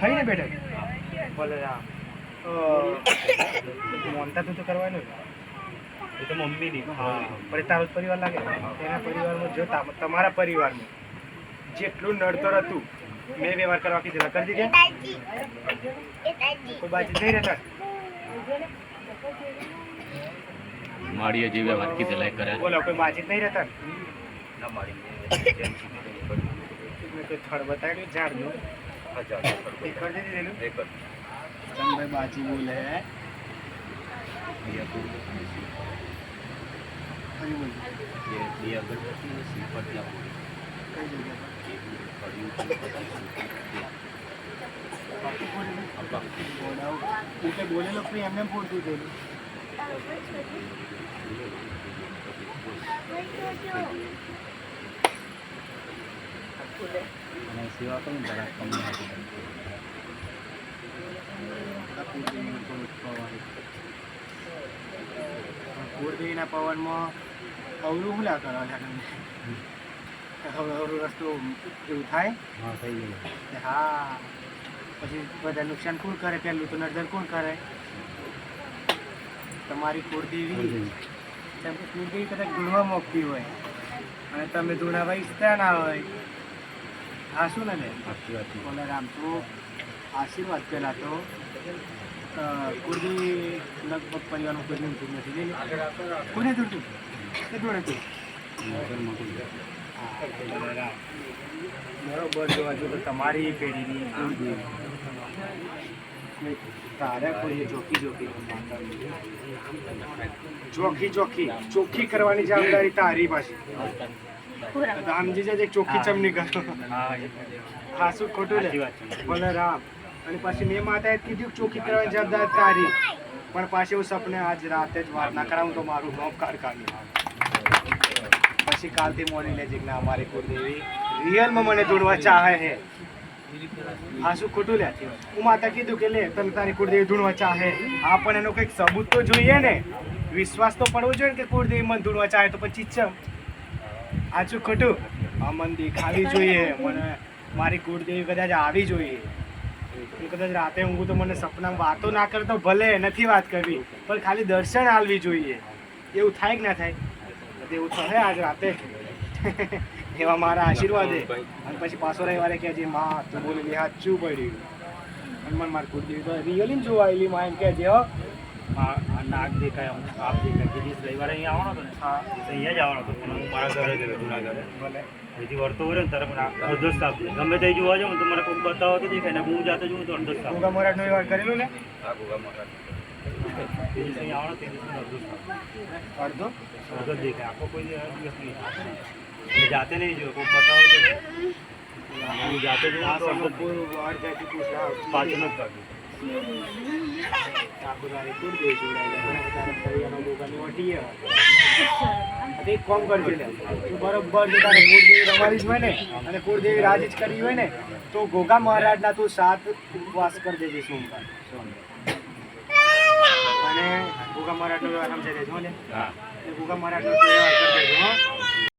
હા બેઠે ભલે રામ તો મોનતા તું તો કરવાનું એ તો મમ્મીની હા પણ એ તારો જ પરિવાર લાગે એના પરિવારમાં જો તમારા પરિવારમાં જેટલું નડતર હતું મેં વ્યવહાર કરવા કીધેલા કરી દીધે કોઈ બાજી જઈ રહેતા માડીએ જે વ્યવહાર કીધેલા કર્યા બોલો કોઈ બાજુ નહીં રહેતા ના? મારી મેં કોઈ થડ બતાવ્યું ઝાડનું. દીધેલું એક જ ચંદભાઈ બાજી બોલે ફરી બોલ. બે બે અગરબત્તી અને થયેલું અને સેવા કરું ને તારા કમી આપી દઉં. કુળદેવીના પવનમાં અવરું શું લા કરવા હવે અવરું રસ્તો એવું થાય? હા થઈ ગયું. હા પછી બધા નુકસાન કોણ કરે? પહેલું તો નર્જન કોણ કરે? તમારી કુળદેવી કેમ કે કુળદેવી કદાચ ગુણવા મોકતી હોય. અને તમે ધૂણાવા ઈચ્છતા ના હોય. હા શું ને. બોલે રામ તો આશીર્વાદ પહેલાં તો કોઈ લગભગ પરિવારનું કોઈ ઊંધું નથી. કોને ધૂળતું કે ધૂળે તું. નગરમાં કોઈ બરોબર જોવા જો તો તમારી પેઢીની તારે કોઈ ચોખ્ખી ચોખ્ખી ચોખ્ખી ચોખ્ખી કરવાની જવાબદારી તારી પાછી રામજી જે ચોખ્ખી ચમની કરો. શું ખોટું લે. બોલે રામ. અને પછી મેં માતાએ કીધું ચોખ્ખી કરવાની જવાબદાર તારી. પણ પાછી હું સપને આજ રાતે જ વાત ના કરાવું તો મારું નોમ કાઢી પછી કાલથી મોડી લેજે ના અમારી કુળદેવી રિયલમાં મને જોડવા ચાહે હે હા શું ખોટું લે. હું માતા કીધું કે લે તમે તારી કુળદેવી ધૂણવા ચાહે. હા પણ એનો કંઈક સબૂત તો જોઈએ ને. વિશ્વાસ તો પડવો જોઈએ કે કુળદેવી મને ધૂણવા ચાહે તો પછી ચમ. આ શું ખોટું અમન દેખાવી જોઈએ. મને મારી કુળદેવી કદાચ આવી જોઈએ. હું કદાચ રાતે ઊંઘું તો મને સપનામાં વાતો ના કરતો ભલે, નથી વાત કરવી. પણ ખાલી દર્શન આલવી જોઈએ. એવું થાય કે ના થાય? એવું થશે આજ રાતે. એવા મારા આશીર્વાદ. અને પછી પાછો રવિવારે કે જે માં, તું બોલેલી સાચું પડ્યું. હનુમાન મને મારી કુળદેવી તો રિયલી જોવા આવેલી માં, એમ કે જે આ આ નાક દેખાય આમ આપ દેખાય. કે દિવસ રવિવારે અહીંયા આવવાનો હતો ને હા. અહીંયા જ આવવાનો હતો. પણ હું મારા ઘરે ગયો ભલે. અહીંથી વળતો હોય ને મને આ અડધો જ ગમે તે જોવા જાઉં તો મને કોઈ બતાવો તો દેખાય. ને હું જાતો જોઉં તો અડધો જ સાફ ગોગા મોરાટનો વ્યવહાર કરેલો ને? આ ગોગા અહીંયા આવવાનો તે દિવસે અડધો જ અડધો અડધો દેખાય. આખો કોઈ દિવસ નહીં જાતે નહીં જોયો કોઈ બતાવો તો. હું જાતે જોઉં જ પાછળ જ કામ કરજે જો હોય હોય ને તો ગોગા મહારાજના તું સાત ઉપવાસ કરી દેજે અને ગોગા મહારાજનો વ્યવહાર સમજાઈ ગોગા મહારાજનો